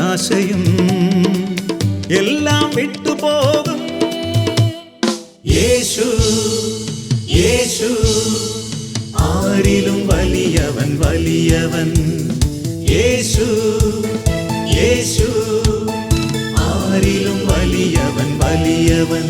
ഭയവും നിരാശയും എല്ലാം വിട്ടുപോകും യേശു യേശു ആരിലും വലിയവൻ വലിയവൻ യേശു യേശു ആരിലും വലിയവൻ വലിയവൻ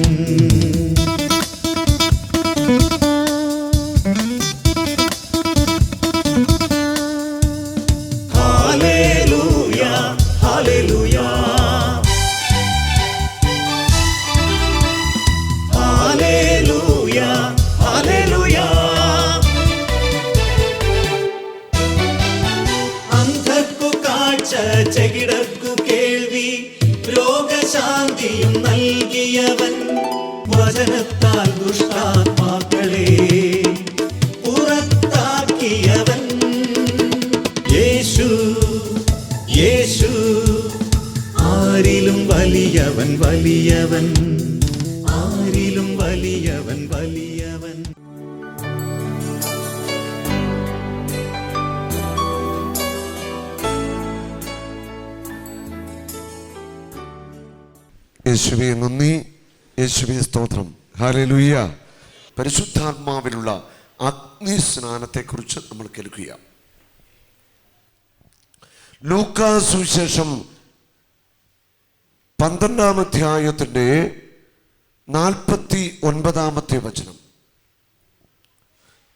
യേശുവെ സ്തോത്രം. ഹാലലുയ്യ പരിശുദ്ധാത്മാവിലുള്ള അഗ്നി സ്നാനത്തെക്കുറിച്ച് നമ്മൾ കേൾക്കുക ലൂക്കാ സുവിശേഷം പന്ത്രണ്ടാം അധ്യായത്തിന്റെ നാൽപ്പത്തി ഒൻപതാമത്തെ വചനം.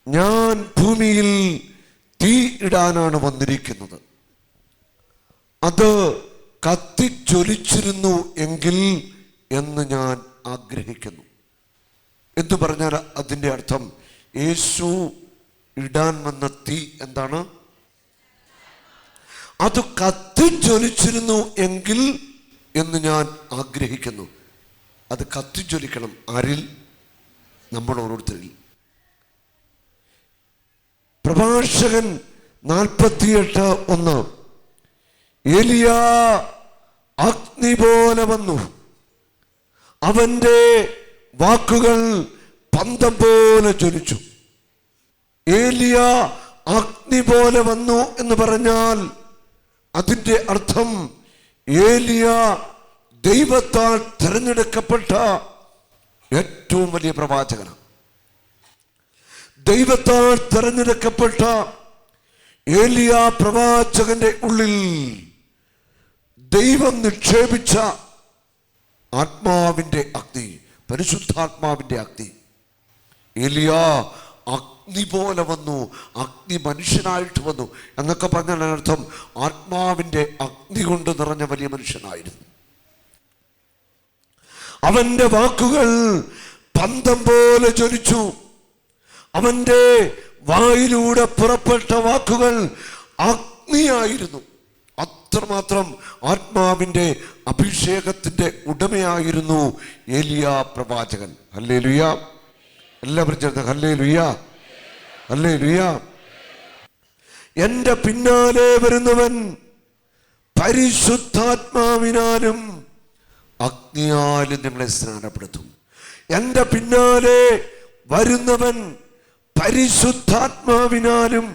ഞാൻ ഭൂമിയിൽ തീ ഇടാനാണ് വന്നിരിക്കുന്നത്. അത് കത്തിച്ചൊലിച്ചിരുന്നു എങ്കിൽ എന്ന് ഞാൻ ആഗ്രഹിക്കുന്നു. എന്ന് പറഞ്ഞാൽ അതിന്റെ അർത്ഥം യേശു ഇടാൻ വന്ന തീ എന്താണ്? അത് കത്തിജ്വലിച്ചിരുന്നു എങ്കിൽ എന്ന് ഞാൻ ആഗ്രഹിക്കുന്നു. അത് കത്തിജ്വലിക്കണം ആരിൽ? നമ്മൾ ഓരോരുത്തരിൽ. പ്രഭാഷകൻ നാൽപ്പത്തിയെട്ട് ഒന്ന്. ഏലിയ അഗ്നി പോലെ വന്നു. അവന്റെ വാക്കുകൾ പന്തം പോലെ ജ്വലിച്ചു. ഏലിയ അഗ്നി പോലെ വന്നു എന്ന് പറഞ്ഞാൽ അതിന്റെ അർത്ഥം ഏലിയ ദൈവത്താൽ തിരഞ്ഞെടുക്കപ്പെട്ട ഏറ്റവും വലിയ പ്രവാചകനാണ്. ദൈവത്താൽ തിരഞ്ഞെടുക്കപ്പെട്ട ഏലിയ പ്രവാചകന്റെ ഉള്ളിൽ ദൈവം നിക്ഷേപിച്ച ആത്മാവിന്റെ അഗ്നി പരിശുദ്ധാത്മാവിന്റെ അഗ്നി. എലിയ അഗ്നി പോലെ വന്നു അഗ്നി മനുഷ്യനായിട്ട് വന്നു എന്നൊക്കെ പറഞ്ഞാൽ അർത്ഥം ആത്മാവിന്റെ അഗ്നി കൊണ്ട് നിറഞ്ഞ വലിയ മനുഷ്യനായിരുന്നു. അവന്റെ വാക്കുകൾ പന്തം പോലെ ജ്വലിച്ചു. അവന്റെ വായിലൂടെ പുറപ്പെട്ട വാക്കുകൾ അഗ്നിയായിരുന്നു. അത്രമാത്രം ആത്മാവിന്റെ അഭിഷേകത്തിന്റെ ഉടമയായിരുന്നു ഏലിയ പ്രവാചകൻ. അല്ലേ ലുയ എല്ലാവരും ചേർന്ന് അല്ലേ ലുയ അല്ലേ ലുയ എന്റെ പിന്നാലെ വരുന്നവൻ പരിശുദ്ധാത്മാവിനാലും അഗ്നിയാലും നിങ്ങളെ സ്നാനപ്പെടുത്തും. എന്റെ പിന്നാലെ വരുന്നവൻ പരിശുദ്ധാത്മാവിനാലും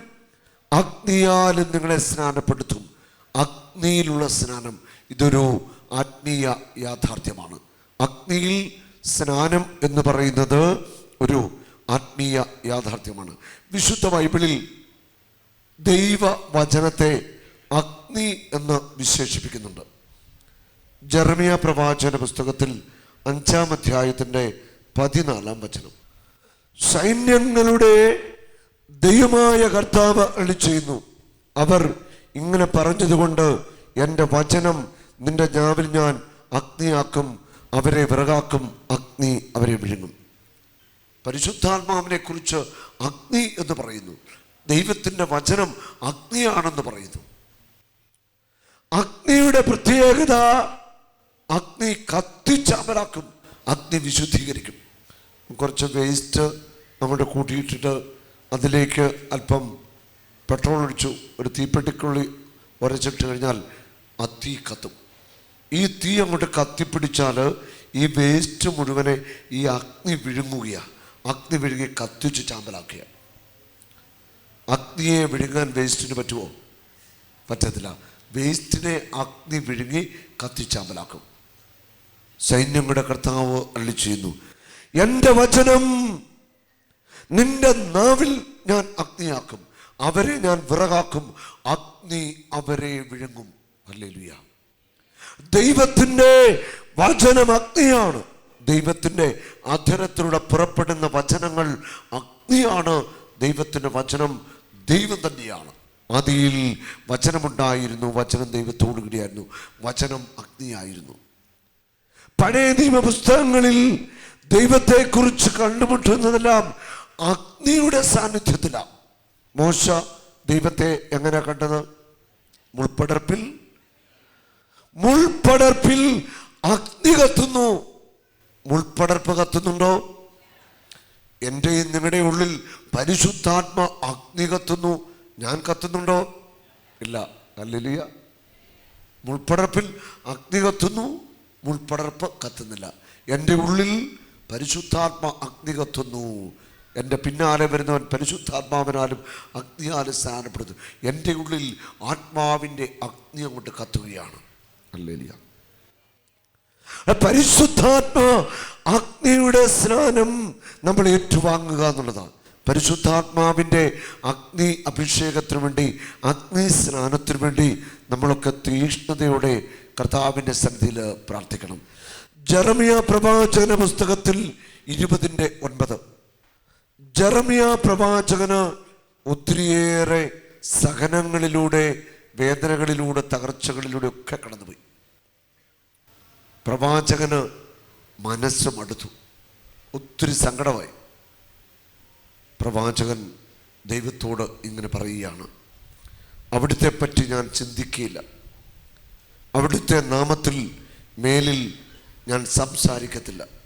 അഗ്നിയാലും നിങ്ങളെ സ്നാനപ്പെടുത്തും. അഗ്നിയിലുള്ള സ്നാനം ഇതൊരു ആത്മീയ യാഥാർത്ഥ്യമാണ്. അഗ്നിയിൽ സ്നാനം എന്ന് പറയുന്നത് ഒരു ആത്മീയ യാഥാർത്ഥ്യമാണ്. വിശുദ്ധ ബൈബിളിൽ ദൈവ വചനത്തെ അഗ്നി എന്ന് വിശേഷിപ്പിക്കുന്നുണ്ട്. ജർമിയ പ്രവാചന പുസ്തകത്തിൽ അഞ്ചാം അധ്യായത്തിന്റെ പതിനാലാം വചനം. സൈന്യങ്ങളുടെ ദൈവമായ കർത്താവ് അളി ചെയ്യുന്നു അവർ ഇങ്ങനെ പറഞ്ഞതുകൊണ്ട് എന്റെ വചനം നിന്റെ ഞാവിൽ ഞാൻ അഗ്നിയാക്കും അവരെ വിറകാക്കും അഗ്നി അവരെ വിഴുങ്ങും. പരിശുദ്ധാത്മാവിനെ കുറിച്ച് അഗ്നി എന്ന് പറയുന്നു. ദൈവത്തിന്റെ വചനം അഗ്നിയാണെന്ന് പറയുന്നു. അഗ്നിയുടെ പ്രത്യേകത അഗ്നി കത്തിച്ചമലാക്കും അഗ്നി വിശുദ്ധീകരിക്കും. കുറച്ച് വേസ്റ്റ് നമ്മുടെ കൂട്ടിയിട്ടിട്ട് അതിലേക്ക് അല്പം പെട്രോൾ ഒഴിച്ചു ഒരു തീപ്പെട്ടിക്കുള്ളി ഉരച്ചിട്ട് കഴിഞ്ഞാൽ ആ തീ കത്തും. ഈ തീ അങ്ങോട്ട് കത്തിപ്പിടിച്ചാൽ ഈ വേസ്റ്റ് മുഴുവനെ ഈ അഗ്നി വിഴുങ്ങുകയാണ് അഗ്നി വിഴുങ്ങി കത്തിച്ച് ചാമ്പലാക്കുക അഗ്നിയെ വിഴുങ്ങാൻ വേസ്റ്റിന് പറ്റുമോ പറ്റത്തില്ല. വേസ്റ്റിനെ അഗ്നി വിഴുങ്ങി കത്തിച്ചാമ്പലാക്കും സൈന്യങ്ങളുടെ കർത്താവ് അള്ളി ചെയ്യുന്നു എന്റെ വചനം നിന്റെ നാവിൽ ഞാൻ അഗ്നിയാക്കും. അവരെ ഞാൻ വിറകാക്കും. അഗ്നി അവരെ വിഴുങ്ങും. ഹല്ലേലൂയ. ദൈവത്തിന്റെ വചനം അഗ്നിയാണ്. ദൈവത്തിന്റെ അധരത്തിലൂടെ പുറപ്പെടുന്ന വചനങ്ങൾ അഗ്നിയാണ്. ദൈവത്തിന്റെ വചനം ദൈവം തന്നെയാണ്. ആദിയിൽ വചനമുണ്ടായിരുന്നു. വചനം ദൈവത്തോടു കൂടിയായിരുന്നു. വചനം അഗ്നിയായിരുന്നു. പഴയ നിയമ പുസ്തകങ്ങളിൽ ദൈവത്തെക്കുറിച്ച് കണ്ടുമുട്ടുന്നതെല്ലാം അഗ്നിയുടെ സാന്നിധ്യത്തിലാണ്. മോശ ദൈവത്തെ എങ്ങനെ കണ്ടത്? മുൾപ്പടർപ്പിൽ? മുൾപ്പടർപ്പിൽ അഗ്നി കത്തുന്നു. മുൾപ്പടർപ്പ് കത്തുന്നുണ്ടോ? എന്റെയും നിങ്ങളുടെ ഉള്ളിൽ പരിശുദ്ധാത്മ അഗ്നി കത്തുന്നു. ഞാൻ കത്തുന്നുണ്ടോ? ഇല്ല. അല്ലിയ മുൾപ്പടർപ്പിൽ അഗ്നി കത്തുന്നു. മുൾപ്പടർപ്പ് കത്തുന്നില്ല. എന്റെ ഉള്ളിൽ പരിശുദ്ധാത്മ അഗ്നി കത്തുന്നു. എന്റെ പിന്നാലെ വരുന്നവൻ പരിശുദ്ധാത്മാവിനാലും അഗ്നിയാലും സ്ഥാനപ്പെടുന്നു. എന്റെ ഉള്ളിൽ ആത്മാവിന്റെ അഗ്നി അങ്ങോട്ട് കത്തുകയാണ്. അല്ലേലിയ പരിശുദ്ധാത്മ അഗ്നിയുടെ സ്നാനം നമ്മൾ ഏറ്റുവാങ്ങുക എന്നുള്ളതാണ്. പരിശുദ്ധാത്മാവിന്റെ അഗ്നി അഭിഷേകത്തിനു വേണ്ടി അഗ്നി സ്നാനത്തിനു വേണ്ടി നമ്മളൊക്കെ തീഷ്ണതയോടെ കർത്താവിന്റെ സന്നിധിയിൽ പ്രാർത്ഥിക്കണം. ജറമിയ പ്രവാചകന പുസ്തകത്തിൽ ഇരുപതിന്റെ ഒൻപത്. ജറമിയ പ്രവാചകന് ഒത്തിരിയേറെ സഹനങ്ങളിലൂടെ വേദനകളിലൂടെ തകർച്ചകളിലൂടെ ഒക്കെ കടന്നുപോയി. പ്രവാചകന് മനസ്സ് മടുത്തു. ഒത്തിരി സങ്കടമായി. പ്രവാചകൻ ദൈവത്തോട് ഇങ്ങനെ പറയുകയാണ് അവിടുത്തെ പറ്റി ഞാൻ ചിന്തിക്കുകയില്ല. അവിടുത്തെ നാമത്തിൽ മേലിൽ ഞാൻ സംസാരിക്കത്തില്ല.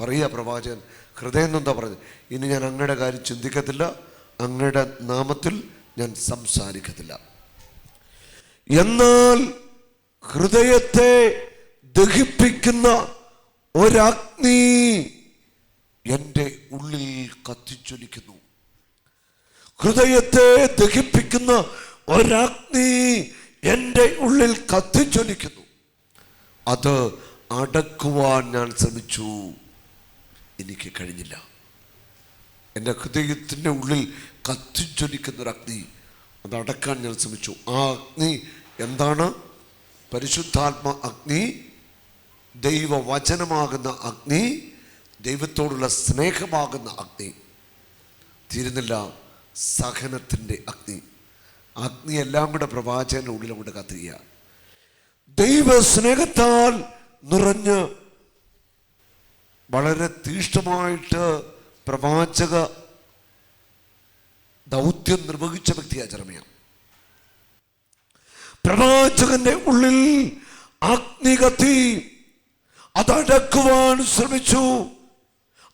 പറയുക പ്രവാചകൻ ഹൃദയം എന്താ പറഞ്ഞത്. ഇനി ഞാൻ അങ്ങയുടെ കാര്യം ചിന്തിക്കത്തില്ല അങ്ങയുടെ നാമത്തിൽ ഞാൻ സംസാരിക്കത്തില്ല. എന്നാൽ ഹൃദയത്തെ ദഹിപ്പിക്കുന്ന ഒരഗ്നി എന്റെ ഉള്ളിൽ കത്തിച്ചൊലിക്കുന്നു. ഹൃദയത്തെ ദഹിപ്പിക്കുന്ന ഒരഗ്നി എന്റെ ഉള്ളിൽ കത്തിച്ചൊലിക്കുന്നു. അത് അടക്കുവാൻ ഞാൻ ശ്രമിച്ചു. എനിക്ക് കഴിഞ്ഞില്ല. എന്റെ ഹൃദയത്തിന്റെ ഉള്ളിൽ കത്തിച്ചൊലിക്കുന്നൊരു അഗ്നി അത് അടക്കാൻ ഞാൻ ശ്രമിച്ചു. ആ അഗ്നി എന്താണ്? പരിശുദ്ധാത്മ അഗ്നി ദൈവവചനമാകുന്ന അഗ്നി ദൈവത്തോടുള്ള സ്നേഹമാകുന്ന അഗ്നി. തീരുന്നില്ല സഹനത്തിന്റെ അഗ്നി. അഗ്നി എല്ലാം കൂടെ പ്രവാചകന്റെ ഉള്ളിൽ കൊണ്ട് ദൈവ സ്നേഹത്താൽ നിറഞ്ഞ് വളരെ തീഷ്ണമായിട്ട് പ്രവാചക ദൗത്യം നിർവഹിച്ച വ്യക്തിയാണ് ജർമ്മയ പ്രവാചകന്റെ ഉള്ളിൽ അഗ്നി കത്തി അതടക്കുവാൻ ശ്രമിച്ചു.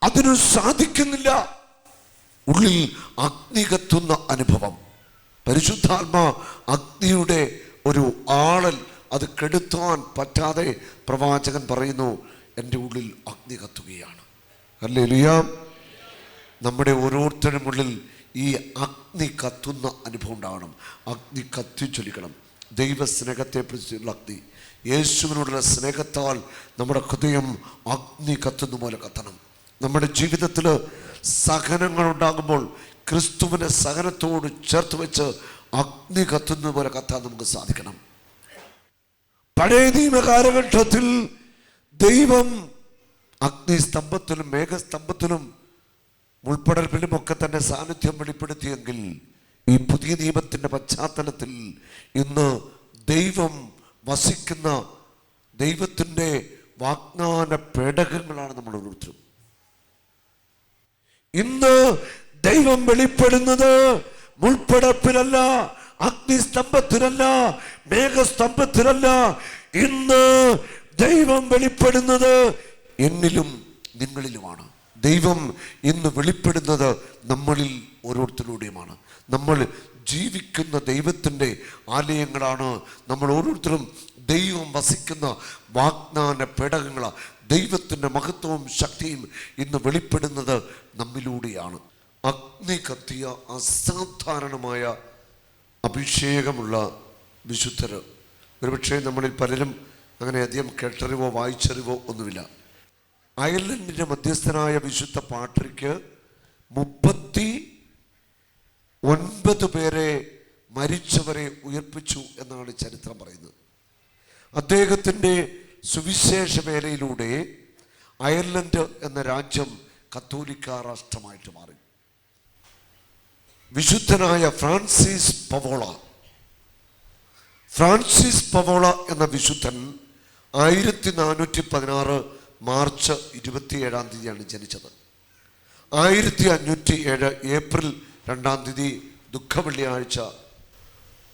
അതിനു സാധിക്കുന്നില്ല. ഉള്ളിൽ അഗ്നി കത്തുന്ന അനുഭവം. പരിശുദ്ധാത്മ അഗ്നിയുടെ ഒരു ആളൽ അത് കെടുത്താൻ പറ്റാതെ പ്രവാചകൻ പറയുന്നു എന്റെ ഉള്ളിൽ അഗ്നി കത്തുകയാണ്. അല്ലേ ലിയാം നമ്മുടെ ഓരോരുത്തരും ഉള്ളിൽ ഈ അഗ്നി കത്തുന്ന അനുഭവം ഉണ്ടാവണം. അഗ്നി കത്തിച്ചൊലിക്കണം ദൈവസ്നേഹത്തെ കുറിച്ചുള്ള അഗ്നി. യേശുവിനോടുള്ള സ്നേഹത്താൽ നമ്മുടെ ഹൃദയം അഗ്നി കത്തുന്ന പോലെ കത്തണം. നമ്മുടെ ജീവിതത്തിൽ സഹനങ്ങൾ ഉണ്ടാകുമ്പോൾ ക്രിസ്തുവിന്റെ സഹനത്തോട് ചേർത്ത് വെച്ച് അഗ്നി കത്തുന്ന പോലെ കത്താൻ നമുക്ക് സാധിക്കണം. പഴയ നിയമ കാലഘട്ടത്തിൽ ദൈവം അഗ്നിസ്തംഭത്തിലും മേഘസ്തംഭത്തിലും ഉൾപ്പെടലിലും ഒക്കെ തന്നെ സാന്നിധ്യം വെളിപ്പെടുത്തിയെങ്കിൽ ഈ പുതിയ നിയമത്തിന്റെ പശ്ചാത്തലത്തിൽ ഇന്ന് ദൈവം വസിക്കുന്ന ദൈവത്തിന്റെ വാഗ്ദാന പേടകങ്ങളാണ് നമ്മൾ ഓരോരുത്തരും. ഇന്ന് ദൈവം വെളിപ്പെടുന്നത് മുൾപ്പടപ്പിലല്ല അഗ്നിസ്തംഭത്തിലല്ല മേഘസ്തംഭത്തിലല്ല. ഇന്ന് ദൈവം വെളിപ്പെടുന്നത് എന്നിലും നിങ്ങളിലുമാണ്. ദൈവം ഇന്ന് വെളിപ്പെടുന്നത് നമ്മളിൽ ഓരോരുത്തരിലൂടെയുമാണ് നമ്മൾ ജീവിക്കുന്ന ദൈവത്തിന്റെ ആലയങ്ങളാണ്. നമ്മൾ ഓരോരുത്തരും ദൈവം വസിക്കുന്ന വാഗ്ദാന പേടകങ്ങളാണ്. ദൈവത്തിന്റെ മഹത്വവും ശക്തിയും ഇന്ന് വെളിപ്പെടുന്നത് നമ്മിലൂടെയാണ്. അഗ്നി കത്തിയ അസാധാരണമായ അഭിഷേകമുള്ള വിശുദ്ധർ. ഒരുപക്ഷെ നമ്മളിൽ പലരും അങ്ങനെ അധികം കേട്ടറിവോ വായിച്ചറിവോ ഒന്നുമില്ല. അയർലൻഡിന്റെ മധ്യസ്ഥനായ വിശുദ്ധ പാട്രിക്ക് മുപ്പത്തി ഒൻപത് പേരെ മരിച്ചവരെ ഉയർപ്പിച്ചു എന്നാണ് ചരിത്രം പറയുന്നത്. അദ്ദേഹത്തിന്റെ സുവിശേഷ വേലയിലൂടെ അയർലൻഡ് എന്ന രാജ്യം കത്തോലിക്ക രാഷ്ട്രമായിട്ട് മാറി. വിശുദ്ധനായ ഫ്രാൻസിസ് പവോള. ഫ്രാൻസിസ് പവോള എന്ന വിശുദ്ധൻ ആയിരത്തി നാനൂറ്റി പതിനാറ് മാർച്ച് ഇരുപത്തിയേഴാം തീയതിയാണ് ജനിച്ചത്. ആയിരത്തി അഞ്ഞൂറ്റി ഏഴ് ഏപ്രിൽ രണ്ടാം തീയതി ദുഃഖ വെള്ളിയാഴ്ച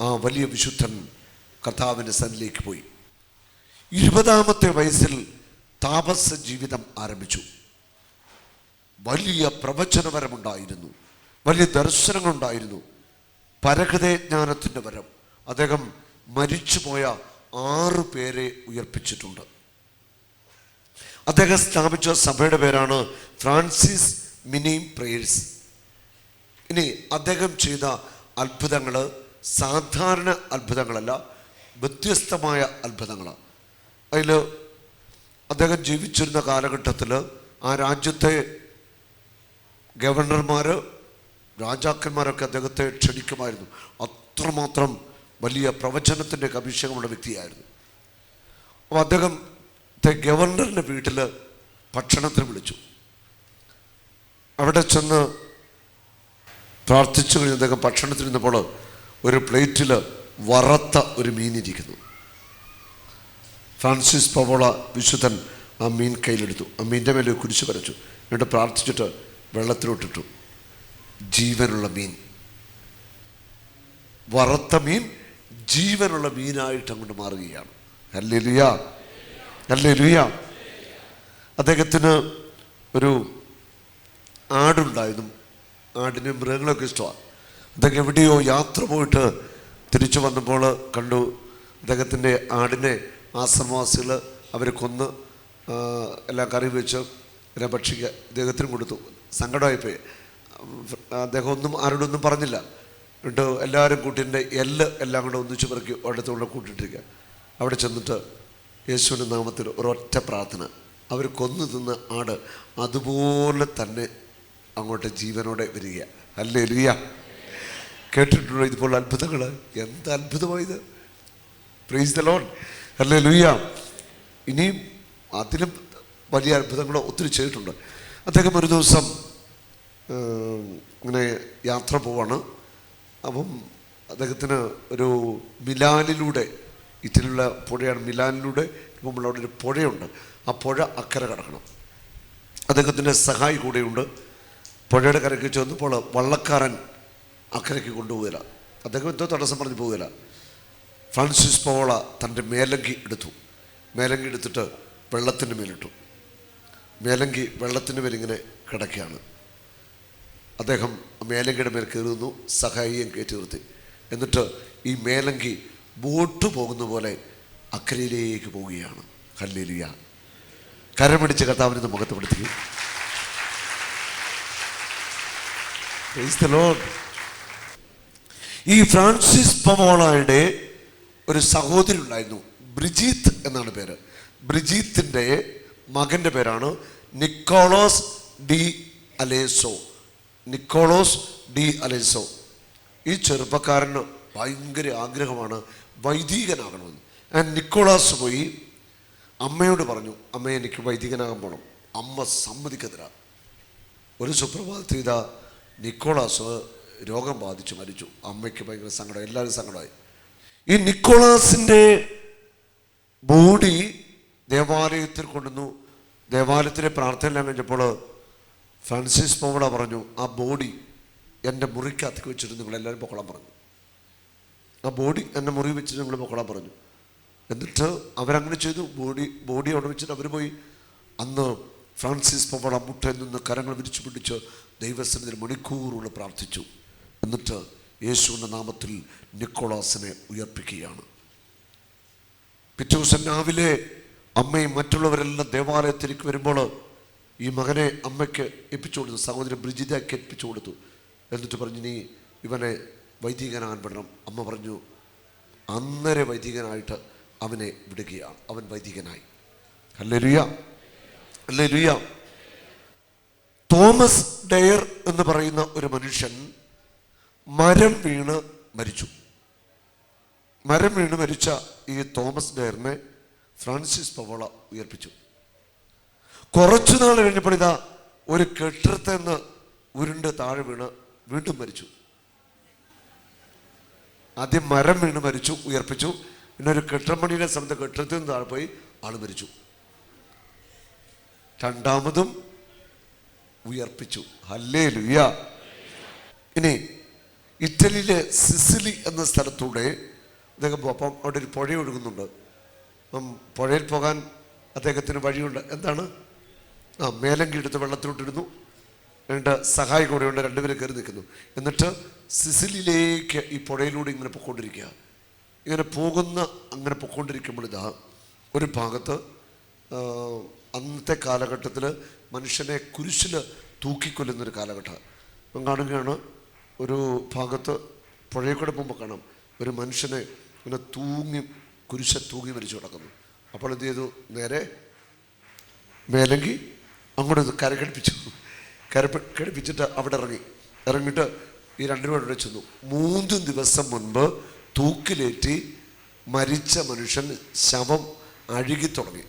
ആ വലിയ വിശുദ്ധൻ കർത്താവിന്റെ സന്നിലേക്ക് പോയി. ഇരുപതാമത്തെ വയസ്സിൽ താപസ ജീവിതം ആരംഭിച്ചു. വലിയ പ്രവചനപരമുണ്ടായിരുന്നു വലിയ ദർശനങ്ങളുണ്ടായിരുന്നു. പരഹൃദയജ്ഞാനത്തിന്റെ വരം. അദ്ദേഹം മരിച്ചുപോയ ആറ് പേരെ ഉയർപ്പിച്ചിട്ടുണ്ട്. അദ്ദേഹം സ്ഥാപിച്ച സഭയുടെ പേരാണ് ഫ്രാൻസിസ് മിനി പ്രേയേഴ്സ് ഇനി അദ്ദേഹം ചെയ്ത അത്ഭുതങ്ങൾ സാധാരണ അത്ഭുതങ്ങളല്ല വ്യത്യസ്തമായ അത്ഭുതങ്ങൾ അതിൽ അദ്ദേഹം ജീവിച്ചിരുന്ന കാലഘട്ടത്തിൽ ആ രാജ്യത്തെ ഗവർണർമാർ രാജാക്കന്മാരൊക്കെ അദ്ദേഹത്തെ ക്ഷണിക്കുമായിരുന്നു. അത്രമാത്രം വലിയ പ്രവചനത്തിന്റെ അഭിഷേകമുള്ള വ്യക്തിയായിരുന്നു. അപ്പോൾ അദ്ദേഹത്തെ ഗവർണറിന്റെ വീട്ടിൽ ഭക്ഷണത്തിന് വിളിച്ചു. അവിടെ ചെന്ന് പ്രാർത്ഥിച്ചു കഴിഞ്ഞ് അദ്ദേഹം ഭക്ഷണത്തിനിരുന്നപ്പോൾ ഒരു പ്ലേറ്റിൽ വറത്ത ഒരു മീനിരിക്കുന്നു ഫ്രാൻസിസ് പവോള വിശുദ്ധൻ ആ മീൻ കയ്യിലെടുത്തു. ആ മീന്റെ മേലെ കുരിശ് വരച്ചു. എന്നിട്ട് പ്രാർത്ഥിച്ചിട്ട് വെള്ളത്തിലോട്ടിട്ടു. ജീവനുള്ള മീൻ. വറുത്ത മീൻ ജീവനുള്ള മീനായിട്ട് അങ്ങോട്ട് മാറുകയാണ്. അല്ലേ ലുയ അല്ലേ ലുയ അദ്ദേഹത്തിന് ഒരു ആടുണ്ടായിരുന്നു. ആടിന് മൃഗങ്ങളൊക്കെ ഇഷ്ടമാണ്. അദ്ദേഹം എവിടെയോ യാത്ര പോയിട്ട് തിരിച്ചു വന്നപ്പോൾ കണ്ടു അദ്ദേഹത്തിന്റെ ആടിനെ ആശ്രമവാസികൾ അവർ കൊന്ന് എല്ലാ കറി വെച്ച് എല്ലാം ഭക്ഷിക്കുക ഇദ്ദേഹത്തിന് കൊടുത്തു. സങ്കടമായിപ്പോയി. അദ്ദേഹം ഒന്നും ആരോടൊന്നും പറഞ്ഞില്ല. എന്നിട്ട് എല്ലാവരും കൂട്ടിന്റെ എല്ല് എല്ലാം കൂടെ ഒന്നിച്ച് പെറുക്കി ഒരിടത്തുകൊണ്ട് കൂട്ടിയിട്ടിരിക്കുക അവിടെ ചെന്നിട്ട് യേശുവിന്റെ നാമത്തിൽ ഒരൊറ്റ പ്രാർത്ഥന. അവർ കൊന്നു തിന്ന ആട് അതുപോലെ തന്നെ അങ്ങോട്ട് ജീവനോടെ വരിക. അല്ലേ ലിയ കേട്ടിട്ടുണ്ടോ ഇതുപോലെ അത്ഭുതങ്ങൾ എന്ത് അത്ഭുതമായത്? പ്രീസ് ദ ലോൺ അല്ലേ ലുയ്യ ഇനിയും അതിലും വലിയ അത്ഭുതങ്ങൾ ഒത്തിരി ചെയ്തിട്ടുണ്ട്. അദ്ദേഹം ഒരു ദിവസം ഇങ്ങനെ യാത്ര പോവാണ്. അപ്പം അദ്ദേഹത്തിന് ഒരു മിലാനിലൂടെ ഇറ്റലിയുള്ള പുഴയാണ് മിലാനിലൂടെ നമ്മളവിടെ അവിടെ ഒരു പുഴയുണ്ട്. ആ പുഴ അക്കരെ കടക്കണം. അദ്ദേഹത്തിന്റെ സഹായി കൂടെയുണ്ട്. പുഴയുടെ കരയ്ക്ക് ചെന്നപ്പോൾ വള്ളക്കാരൻ അക്കരയ്ക്ക് കൊണ്ടുപോകില്ല അദ്ദേഹം എന്തോ തടസ്സം പറഞ്ഞ് പോകില്ല ഫ്രാൻസിസ് പോള തന്റെ മേലങ്കി എടുത്തു. മേലങ്കി എടുത്തിട്ട് വെള്ളത്തിന്റെ മേലിട്ടു. മേലങ്കി വെള്ളത്തിന്റെ മേലിങ്ങനെ കിടക്കുകയാണ്. അദ്ദേഹം മേലങ്കിയുടെ മേൽ കയറുന്നു സഹായിയും കയറ്റി നിർത്തി. എന്നിട്ട് ഈ മേലങ്കി ബോട്ട് പോകുന്ന പോലെ അക്കരയിലേക്ക് പോവുകയാണ്. ഹല്ലേലൂയ. കരമടിച്ച് കർത്താവിനെ മുഖത്ത് പിടിക്കുക Praise the Lord. ഈ ഫ്രാൻസിസ് പമോളയുടെ ഒരു സഹോദരി ഉണ്ടായിരുന്നു. ബ്രിജീത്ത് എന്നാണ് പേര്. ബ്രിജീത്തിന്റെ മകന്റെ പേരാണ് Nicholas de Alesso. Nicholas de Alonso. ഈ ചെറുപ്പക്കാരന് ഭയങ്കര ആഗ്രഹമാണ് വൈദികനാകണമെന്ന്. ഞാൻ നിക്കോളാസ് പോയി അമ്മയോട് പറഞ്ഞു അമ്മ എനിക്ക് വൈദികനാകാൻ പോകണം അമ്മ സമ്മതിക്കത്തില്ല. ഒരു സുപ്രഭാതത്തിൽ ഇതാ നിക്കോളാസ് രോഗം ബാധിച്ചു മരിച്ചു. അമ്മയ്ക്ക് ഭയങ്കര സങ്കടം എല്ലാവരും സങ്കടമായി. ഈ നിക്കോളാസിന്റെ ബോഡി ദേവാലയത്തിൽ കൊണ്ടുവന്നു. ദേവാലയത്തിലെ പ്രാർത്ഥന കഴിഞ്ഞപ്പോൾ ഫ്രാൻസിസ് പോവള പറഞ്ഞു ആ ബോഡി എന്റെ മുറിക്കകത്തേക്ക് വെച്ചിട്ട് നിങ്ങൾ എല്ലാവരും പൊക്കോളാൻ പറഞ്ഞു. ആ ബോഡി എന്റെ മുറി വെച്ചിട്ട് നിങ്ങൾ പൊക്കളം പറഞ്ഞു. എന്നിട്ട് അവരങ്ങനെ ചെയ്തു. ബോഡി ബോഡി അവിടെ വെച്ചിട്ട് അവർ പോയി. അന്ന് ഫ്രാൻസിസ് പവള മുട്ടയിൽ നിന്ന് കരങ്ങൾ വിരിച്ചു പിടിച്ച് ദൈവസന്നിധിയിൽ മണിക്കൂറുകൾ പ്രാർത്ഥിച്ചു. എന്നിട്ട് യേശുവിന്റെ നാമത്തിൽ നിക്കോളാസിനെ ഉയർപ്പിക്കുകയാണ്. പിറ്റേ ദിവസം രാവിലെ അമ്മയും മറ്റുള്ളവരെല്ലാം ദേവാലയത്തിലേക്ക് വരുമ്പോൾ ഈ മകനെ അമ്മയ്ക്ക് എപ്പിച്ചു കൊടുത്തു സഹോദരൻ ബ്രിജിതയ്ക്ക് എപ്പിച്ചു കൊടുത്തു എന്നിട്ട് പറഞ്ഞു നീ ഇവനെ വൈദികനാകാൻ വിടണം. അമ്മ പറഞ്ഞു അന്നേരെ വൈദികനായിട്ട് അവനെ വിടുകയാണ്. അവൻ വൈദികനായി. അല്ലേ ലുയ അല്ലേ ലുയ തോമസ് ഡെയർ എന്ന് പറയുന്ന ഒരു മനുഷ്യൻ മരം വീണ് മരിച്ചു. മരം വീണ് മരിച്ച ഈ തോമസ് ഡെയറിനെ ഫ്രാൻസിസ് പവള ഉയർപ്പിച്ചു. കുറച്ചു നാൾ കഴിഞ്ഞപ്പോൾ ഇതാ ഒരു കെട്ടിടത്തിൽ നിന്ന് ഉരുണ്ട് താഴെ വീണ് വീണ്ടും മരിച്ചു. ആദ്യം മരം വീണ് മരിച്ചു ഉയർപ്പിച്ചു. പിന്നെ ഒരു കെട്ടിടമണിയുടെ സമയത്ത് കെട്ടിടത്തിൽ നിന്ന് താഴെ പോയി ആൾ മരിച്ചു. രണ്ടാമതും ഉയർപ്പിച്ചു. ഹല്ലേ ലുയ ഇനി ഇറ്റലിയിലെ സിസിലി എന്ന സ്ഥലത്തൂടെ അദ്ദേഹം അപ്പം അവിടെ ഒരു പുഴ ഒഴുകുന്നുണ്ട്. അപ്പം പുഴയിൽ പോകാൻ അദ്ദേഹത്തിന് വഴിയുണ്ട്. എന്താണ്? ആ മേലങ്കി എടുത്ത് വെള്ളത്തിലോട്ടിരുന്നു രണ്ട് സഹായി കൂടെ കൂടെയുണ്ട് രണ്ടുപേരും കയറി നിൽക്കുന്നു. എന്നിട്ട് സിസിലിയിലേക്ക് ഈ പുഴയിലൂടെ ഇങ്ങനെ പൊക്കോണ്ടിരിക്കുക ഇങ്ങനെ പോകുന്ന അങ്ങനെ പൊക്കോണ്ടിരിക്കുമ്പോൾ ഇതാ ഒരു ഭാഗത്ത് അന്നത്തെ കാലഘട്ടത്തിൽ മനുഷ്യനെ കുരിശിൽ തൂക്കിക്കൊല്ലുന്നൊരു കാലഘട്ടം. കാണുകയാണ് ഒരു ഭാഗത്ത് പുഴയിൽ പോകുമ്പോൾ കാണാം ഒരു മനുഷ്യനെ ഇങ്ങനെ തൂങ്ങി കുരിശ തൂങ്ങി മരിച്ചു കിടക്കുന്നു. അപ്പോൾ എന്ത് ചെയ്തു? നേരെ മേലെങ്കിൽ അങ്ങോട്ട് ഇത് കരകടിപ്പിച്ചു കര കടിപ്പിച്ചിട്ട് അവിടെ ഇറങ്ങി. ഇറങ്ങിയിട്ട് ഈ രണ്ടിനും അവിടെ ചെന്നു. മൂന്ന് ദിവസം മുൻപ് തൂക്കിലേറ്റി മരിച്ച മനുഷ്യൻ ശവം അഴുകി തുടങ്ങി.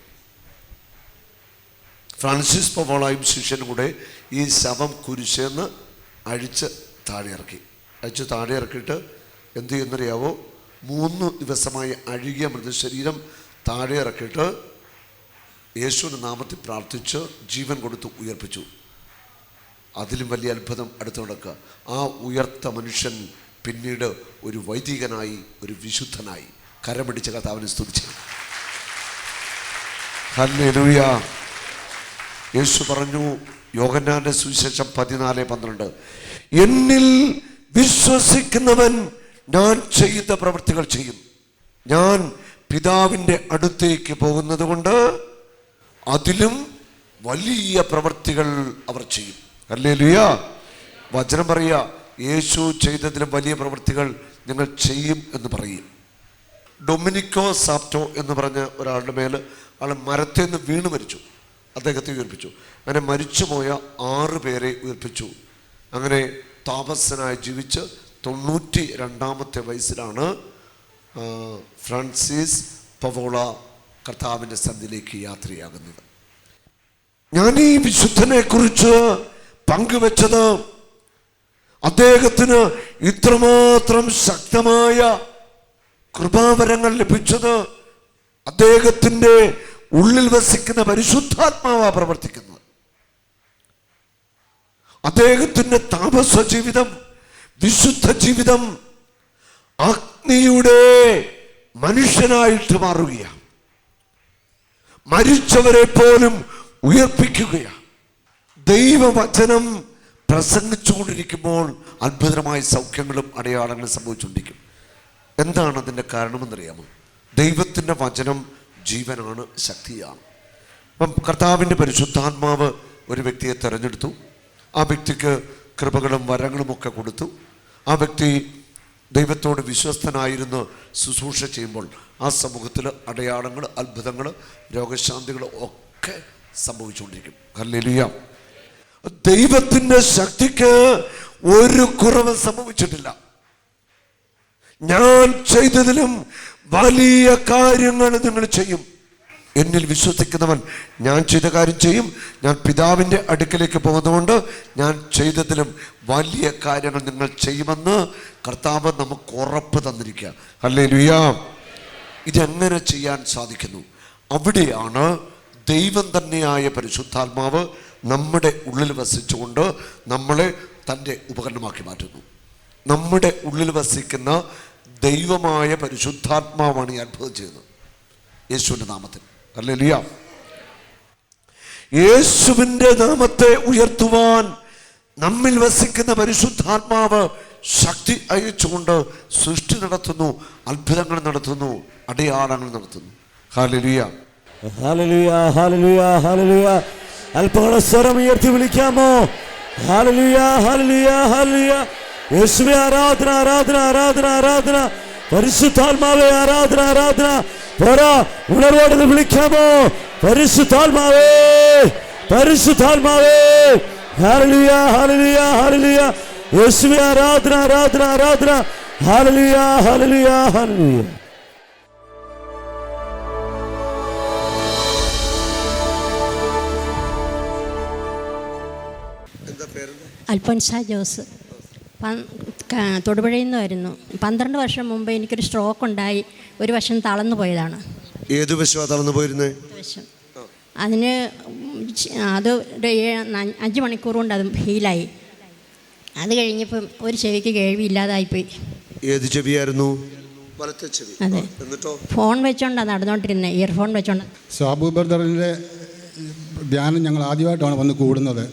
ഫ്രാൻസിസ് പവോളായും ശിഷ്യനും കൂടെ ഈ ശവം കുരിശെന്ന് അഴിച്ച് താഴെ ഇറക്കി. അഴിച്ച് താഴെ ഇറക്കിയിട്ട് എന്ത് ചെയ്യുന്നറിയാവോ? മൂന്ന് ദിവസമായി അഴുകിയ മൃതശരീരം താഴെ ഇറക്കിയിട്ട് യേശുവിന്റെ നാമത്തിൽ പ്രാർത്ഥിച്ച് ജീവൻ കൊടുത്ത് ഉയർപ്പിച്ചു. അതിലും വലിയ അത്ഭുതം അടുത്ത് നടക്കുക. ആ ഉയർത്ത മനുഷ്യൻ പിന്നീട് ഒരു വൈദികനായി ഒരു വിശുദ്ധനായി കരമടിച്ച കഥാവിനെ സ്തുതിച്ചു. ഹല്ലേലൂയ. യേശു പറഞ്ഞു യോഗന്നാന്റെ സുവിശേഷം പതിനാല് പന്ത്രണ്ട്. എന്നിൽ വിശ്വസിക്കുന്നവൻ ഞാൻ ചെയ്ത പ്രവൃത്തികൾ ചെയ്യും. ഞാൻ പിതാവിന്റെ അടുത്തേക്ക് പോകുന്നത് കൊണ്ട് അതിലും വലിയ പ്രവൃത്തികൾ അവർ ചെയ്യും. അല്ലേ ലുയ വചനം പറയുക യേശു ചെയ്തതിലും വലിയ പ്രവൃത്തികൾ നിങ്ങൾ ചെയ്യും എന്ന് പറയും. ഡൊമിനിക്കോ സാപ്റ്റോ എന്ന് പറഞ്ഞ ഒരാളുടെ മേൽ ആൾ മരത്തിൽ നിന്ന് വീണ് മരിച്ചു. അദ്ദേഹത്തെ ഉയർപ്പിച്ചു. അങ്ങനെ മരിച്ചുപോയ ആറ് പേരെ ഉയർപ്പിച്ചു. അങ്ങനെ താപസനായി ജീവിച്ച് തൊണ്ണൂറ്റി രണ്ടാമത്തെ വയസ്സിലാണ് ഫ്രാൻസിസ് പവോള കർത്താവിന്റെ സന്ധിയിലേക്ക് യാത്രയാകുന്നത്. ഞാൻ ഈ വിശുദ്ധനെക്കുറിച്ച് പങ്കുവെച്ചത് അദ്ദേഹത്തിന് ഇത്രമാത്രം ശക്തമായ കൃപാവരങ്ങൾ ലഭിച്ചത് അദ്ദേഹത്തിന്റെ ഉള്ളിൽ വസിക്കുന്ന പരിശുദ്ധാത്മാവ പ്രവർത്തിക്കുന്നത്. അദ്ദേഹത്തിന്റെ താമസ ജീവിതം വിശുദ്ധ ജീവിതം അഗ്നിയുടെ മനുഷ്യനായിട്ട് മാറുകയാണ്. മരിച്ചവരെ പോലും ഉയർപ്പിക്കുകയാണ്. ദൈവവചനം പ്രസംഗിച്ചുകൊണ്ടിരിക്കുമ്പോൾ അത്ഭുതമായ സൗഖ്യങ്ങളും അടയാളങ്ങളും സംഭവിച്ചുകൊണ്ടിരിക്കും. എന്താണ് അതിന്റെ കാരണമെന്നറിയാമോ? ദൈവത്തിന്റെ വചനം ജീവനാണ് ശക്തിയാണ്. അപ്പം കർത്താവിന്റെ പരിശുദ്ധാത്മാവ് ഒരു വ്യക്തിയെ തിരഞ്ഞെടുത്തു. ആ വ്യക്തിക്ക് കൃപകളും വരങ്ങളും ഒക്കെ കൊടുത്തു. ആ വ്യക്തി ദൈവത്തോട് വിശ്വസ്തനായിരുന്നു ശുശ്രൂഷ ചെയ്യുമ്പോൾ ആ സമൂഹത്തിൽ അടയാളങ്ങൾ അത്ഭുതങ്ങൾ രോഗശാന്തികൾ ഒക്കെ സംഭവിച്ചുകൊണ്ടിരിക്കും. ഹല്ലേലൂയ. ദൈവത്തിന്റെ ശക്തിക്ക് ഒരു കുറവ് സംഭവിച്ചിട്ടില്ല. ഞാൻ ചെയ്തതിലും വലിയ കാര്യങ്ങൾ നിങ്ങൾ ചെയ്യും. എന്നിൽ വിശ്വസിക്കുന്നവൻ ഞാൻ ചെയ്ത കാര്യം ചെയ്യും. ഞാൻ പിതാവിന്റെ അടുക്കലേക്ക് പോകുന്നതുകൊണ്ട് ഞാൻ ചെയ്തതിലും വലിയ കാര്യങ്ങൾ നിങ്ങൾ ചെയ്യുമെന്ന് കർത്താവ് നമുക്ക് ഉറപ്പ് തന്നിരിക്കുക. അല്ലേ ലുയാ ഇതെങ്ങനെ ചെയ്യാൻ സാധിക്കുന്നു? അവിടെയാണ് ദൈവം തന്നെയായ പരിശുദ്ധാത്മാവ് നമ്മുടെ ഉള്ളിൽ വസിച്ചുകൊണ്ട് നമ്മളെ തന്റെ ഉപകരണമാക്കി മാറ്റുന്നു. നമ്മുടെ ഉള്ളിൽ വസിക്കുന്ന ദൈവമായ പരിശുദ്ധാത്മാവാണ് ഈ അത്ഭുതം ചെയ്യുന്നത്. യേശുവിന്റെ നാമത്തിൽ. അല്ലേ യേശുവിന്റെ നാമത്തെ ഉയർത്തുവാൻ നമ്മിൽ വസിക്കുന്ന പരിശുദ്ധാത്മാവ് ശക്തി അയച്ചുകൊണ്ട് സൃഷ്ടി നടത്തുന്നു അത്ഭുതങ്ങൾ നടത്തുന്നു അടയാളങ്ങൾ നടത്തുന്നു. സ്വരം ഉയർത്തി വിളിക്കാമോ? യേശുവെ ആരാധന ആരാധന ആരാധന ആരാധന. പരിശുദ്ധാത്മാവെ ആരാധന ആരാധന. പോരാ ഉണർവോട് വിളിക്കാമോ? പരിശുദ്ധാത്മാവേ പരിശുദ്ധാത്മാവേ. ഹാലലുയ ഹാലലുയ ഹാലലുയ. യേശുവെ ആരാധന ആരാധന ആരാധന. ഹാലലുയ ഹാലലുയ ഹാലലുയ. അൽഫോൻസ ജോസ്. തൊടുപുഴയിൽ നിന്ന് വരുന്നു പന്ത്രണ്ട് വർഷം മുമ്പ് എനിക്കൊരു സ്ട്രോക്ക് ഉണ്ടായി. ഒരു വശം തളർന്നു പോയതാണ്. ഏത് വശമാണ് തളർന്നു വശം. അതിന് അത് അഞ്ച് മണിക്കൂർ കൊണ്ട് അത് ഹീലായി അത് കഴിഞ്ഞപ്പം ഒരു ചെവിക്ക് കേൾവി ഇല്ലാതായിപ്പോയി ഏത് ചെവിയായിരുന്നു? വലത്തെ ചെവി. അതെ. ഫോൺ വെച്ചോണ്ടാണ് നടന്നുകൊണ്ടിരുന്നത് ഇയർഫോൺ വെച്ചോണ്ട്. സാബു ബ്രദറിന്റെ ധ്യാനം ഞങ്ങൾ ആദ്യമായിട്ടാണ് വന്ന് കൂടുന്നത്.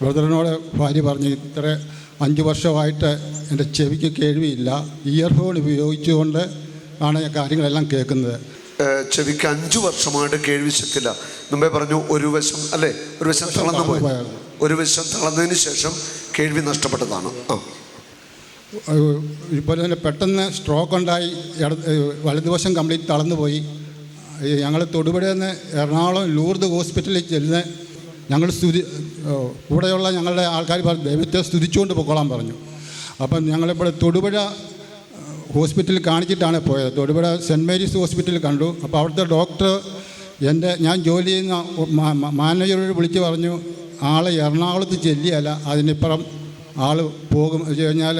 ബ്രദറിനോട് ഭാര്യ പറഞ്ഞു ഇത്ര അഞ്ച് വർഷമായിട്ട് എന്റെ ചെവിക്ക് കേൾവിയില്ല. ഇയർഫോൺ ഉപയോഗിച്ചുകൊണ്ട് ആണ് ഞാൻ കാര്യങ്ങളെല്ലാം കേൾക്കുന്നത്. ചെവിക്ക് അഞ്ച് വർഷമായിട്ട് കേൾവി ശക്തില്ല മുമ്പേ പറഞ്ഞു ഒരു വശം അല്ലേ? ഒരു വശം തളർന്നു പോയി. ഒരു വശം തളർന്നതിന് ശേഷം കേൾവി നഷ്ടപ്പെട്ടതാണ്. ഇപ്പോൾ തന്നെ പെട്ടെന്ന് സ്ട്രോക്ക് ഉണ്ടായി. വലതുവശം കംപ്ലീറ്റ് തളർന്നു പോയി. ഞങ്ങൾ തൊടുപുഴയിൽ നിന്ന് എറണാകുളം ലൂർദ് ഹോസ്പിറ്റലിൽ ചെല്ലുന്ന ഞങ്ങൾ സ്തുതി കൂടെയുള്ള ഞങ്ങളുടെ ആൾക്കാർ പറഞ്ഞു ദൈവത്തെ സ്തുതിച്ചുകൊണ്ട് പൊക്കോളാൻ പറഞ്ഞു. അപ്പം ഞങ്ങളിവിടെ തൊടുപുഴ ഹോസ്പിറ്റലിൽ കാണിച്ചിട്ടാണ് പോയത്. തൊടുപുഴ സെന്റ് മേരീസ് ഹോസ്പിറ്റലിൽ കണ്ടു. അപ്പോൾ അവിടുത്തെ ഡോക്ടർ എന്റെ ഞാൻ ജോലി ചെയ്യുന്ന മാനേജറോട് വിളിച്ച് പറഞ്ഞു ആളെ എറണാകുളത്ത് ചെല്ലിയല്ല അതിനിപ്പുറം ആൾ പോകും. വെച്ച് കഴിഞ്ഞാൽ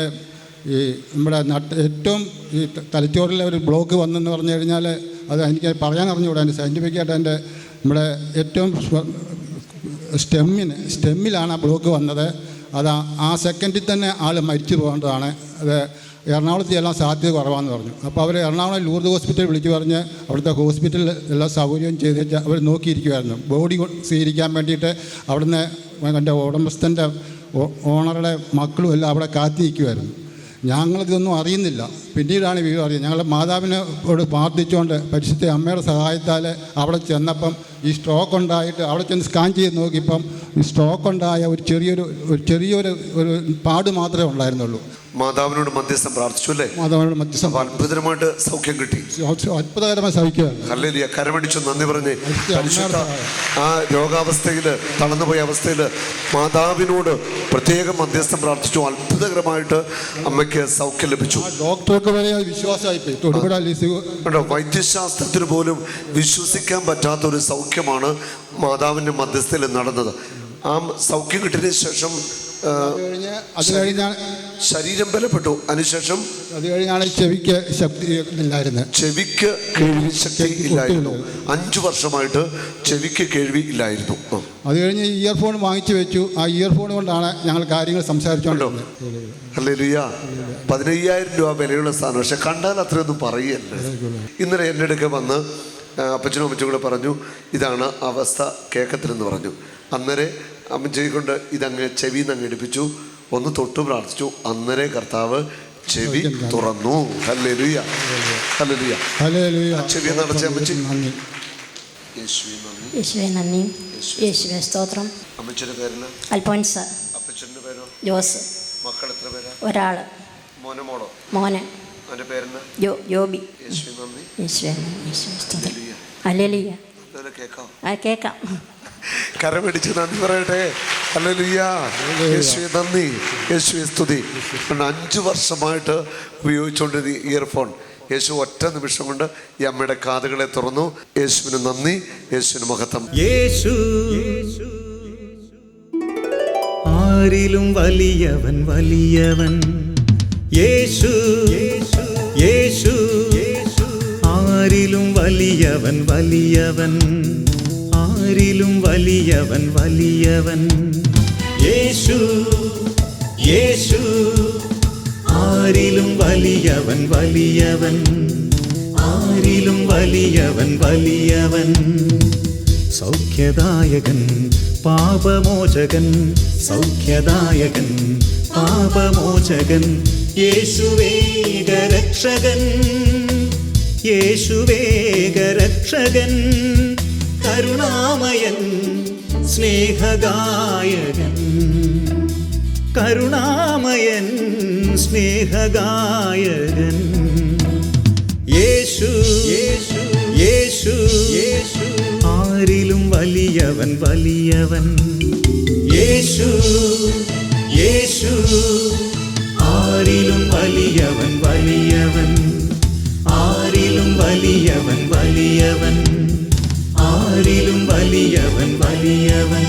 ഈ നമ്മുടെ നട്ട് ഏറ്റവും ഈ തലച്ചോറിലെ ഒരു ബ്ലോക്ക് വന്നെന്ന് പറഞ്ഞു കഴിഞ്ഞാൽ അത് എനിക്ക് പറയാൻ അറിഞ്ഞുകൂടാ എന്റെ സയന്റിഫിക്കായിട്ട് എന്റെ നമ്മുടെ ഏറ്റവും സ്റ്റെമ്മിന് സ്റ്റെമ്മിലാണ് ആ ബ്ലോക്ക് വന്നത്. അത് ആ- സെക്കൻഡിൽ തന്നെ ആൾ മരിച്ചു പോകേണ്ടതാണ്. അത് എറണാകുളത്ത് എല്ലാം സാധ്യത കുറവാണെന്ന് പറഞ്ഞു. അപ്പോൾ അവർ എറണാകുളം ലൂർദ് ഹോസ്പിറ്റൽ വിളിച്ചു പറഞ്ഞ് അവിടുത്തെ ഹോസ്പിറ്റലിൽ എല്ലാ സൗകര്യവും ചെയ്ത് വെച്ച് അവർ നോക്കിയിരിക്കുമായിരുന്നു ബോഡി സ്വീകരിക്കാൻ വേണ്ടിയിട്ട് അവിടുന്ന് എന്റെ ഉടമസ്ഥന്റെ ഓണറുടെ മക്കളും എല്ലാം അവിടെ കാത്തി നിൽക്കുമായിരുന്നു ഞങ്ങളിതൊന്നും അറിയുന്നില്ല. പിന്നീടാണ് വിവരം അറിയുന്നത് ഞങ്ങളുടെ മാതാവിനോട് പ്രാർത്ഥിച്ചുകൊണ്ട് പരിശുദ്ധ അമ്മയുടെ സഹായത്താൽ അവിടെ ചെന്നപ്പം ഈ സ്ട്രോക്ക് ഉണ്ടായിട്ട് അവിടെ ചെന്ന് സ്കാൻ ചെയ്ത് നോക്കിയപ്പം ഈ സ്ട്രോക്ക് ഉണ്ടായ ഒരു ചെറിയൊരു ഒരു ചെറിയൊരു ഒരു പാട് മാത്രമേ ഉണ്ടായിരുന്നുള്ളൂ. മാതാവിനോട് മധ്യസ്ഥം പ്രാർത്ഥിച്ചു അല്ലേ? മാതാവിനോട് മധ്യസ്ഥം അത്ഭുതമായിട്ട് സൗഖ്യം കിട്ടി. അത്ഭുതകരമായി ഹല്ലേലൂയ. കരമടിച്ചു. നന്ദി പറഞ്ഞ് ആ രോഗാവസ്ഥയിൽ തളർന്നുപോയ അവസ്ഥയിൽ മാതാവിനോട് പ്രത്യേകം മധ്യസ്ഥം പ്രാർത്ഥിച്ചു. അത്ഭുതകരമായിട്ട് അമ്മയ്ക്ക് സൗഖ്യം ലഭിച്ചു. ഡോക്ടർക്ക് വരെ വിശ്വാസമായി വൈദ്യശാസ്ത്രത്തിന് പോലും വിശ്വസിക്കാൻ പറ്റാത്ത ഒരു സൗഖ്യമാണ് മാതാവിന്റെ മധ്യസ്ഥയിൽ നടന്നത്. ആ സൗഖ്യം കിട്ടിയതിന് ശേഷം അത് ശരീരം ബലപ്പെട്ടു. അതിനുശേഷം അത് കഴിഞ്ഞാണ് ചെവിക്ക് ശക്തി ചെവിക്ക് കേൾവി ശക്തി ഇല്ലായിരുന്നു. അഞ്ചു വർഷമായിട്ട് ചെവിക്ക് കേൾവി ഇല്ലായിരുന്നു. അത് കഴിഞ്ഞ് ഇയർഫോൺ വാങ്ങിച്ചു വെച്ചു. ആ ഇയർഫോൺ കൊണ്ടാണ് ഞങ്ങൾ കാര്യങ്ങൾ സംസാരിച്ചുകൊണ്ടിരുന്നത് ഹല്ലേലൂയ. പതിനയ്യായിരം രൂപ വിലയുള്ള സാധനം. പക്ഷെ കണ്ടാൽ അത്രയൊന്നും പറയല്ലേ? ഇന്നലെ എന്റെ അടുക്കെ വന്ന് അപ്പച്ചനും അമ്മച്ചും കൂടെ പറഞ്ഞു ഇതാണ് അവസ്ഥ കേക്കത്തിലെന്ന് പറഞ്ഞു. അന്നേരെ അമ്മച്ചയെ കൊണ്ട് ഇതങ്ങ് ചെവിന്ന് അങ്ങ് എടുപ്പിച്ചു. ഒന്ന് തൊട്ട് പ്രാർത്ഥിച്ചു. അന്നേരെ കർത്താവ് ചെവി തുറന്നു. ഹല്ലേലൂയ. ഹല്ലേലൂയ. ഹല്ലേലൂയ. ചെവി നടച്ചേ അമ്മച്ചി. യേശുവേ നന്ദി. യേശുവേ സ്തോത്രം. അമ്മച്ചിയുടെ പേരിൽ? അൽഫോൻസ് അപ്പച്ചന്റെ പേരോ? ജോസ്. മക്കൾ എത്ര പേരാ? ഒരാൾ മോനെ മോളോ? മോന്. അവന്റെ പേരെന്ന് ജോ ജോബി. യേശുവേ നന്ദി. യേശുവെ നന്ദി യേശുവെ ഹല്ലേലൂയ. അല്ലെലിയ അതുപോലെ കേൾക്കാം. ആ കേൾക്കാം. കരമടിച്ച് നന്ദി പറയട്ടെ. ഹല്ലേലൂയ. യേശുവെ നന്ദി. യേശുവെ സ്തുതി. അഞ്ച് വർഷമായിട്ട് ഉപയോഗിച്ചുകൊണ്ടിരുന്ന ഇയർഫോൺ. യേശു ഒറ്റ നിമിഷം കൊണ്ട് ഈ അമ്മയുടെ കാതുകളെ തുറന്നു. യേശുവിന് നന്ദി. യേശുവിന് മഹത്വം. യേശു. ആരിലും വലിയവൻ വലിയവൻ. യേശു യേശു. ആരിലും വലിയവൻ വലിയവൻ. ആരിലും വലിയവൻ വലിയവൻ. യേശു യേശു. ആരിലും വലിയവൻ വലിയവൻ. ആരിലും വലിയവൻ വലിയവൻ. സൗഖ്യദായകൻ പാപമോചകൻ. സൗഖ്യദായകൻ പാപമോചകൻ. യേശുവേഗരക്ഷകൻ യേശുവേഗരക്ഷകൻ കരുണാമയൻ സ്നേഹഗായകൻ. കരുണാമയൻ സ്നേഹഗായകൻ. യേശു യേശു യേശു. യേശു. ആരിലും വലിയവൻ വലിയവൻ. യേശു യേശു. ആരിലും വലിയവൻ വലിയവൻ ആരിലും വലിയവൻ വലിയവൻ ആരിലും വലിയവൻ വലിയവൻ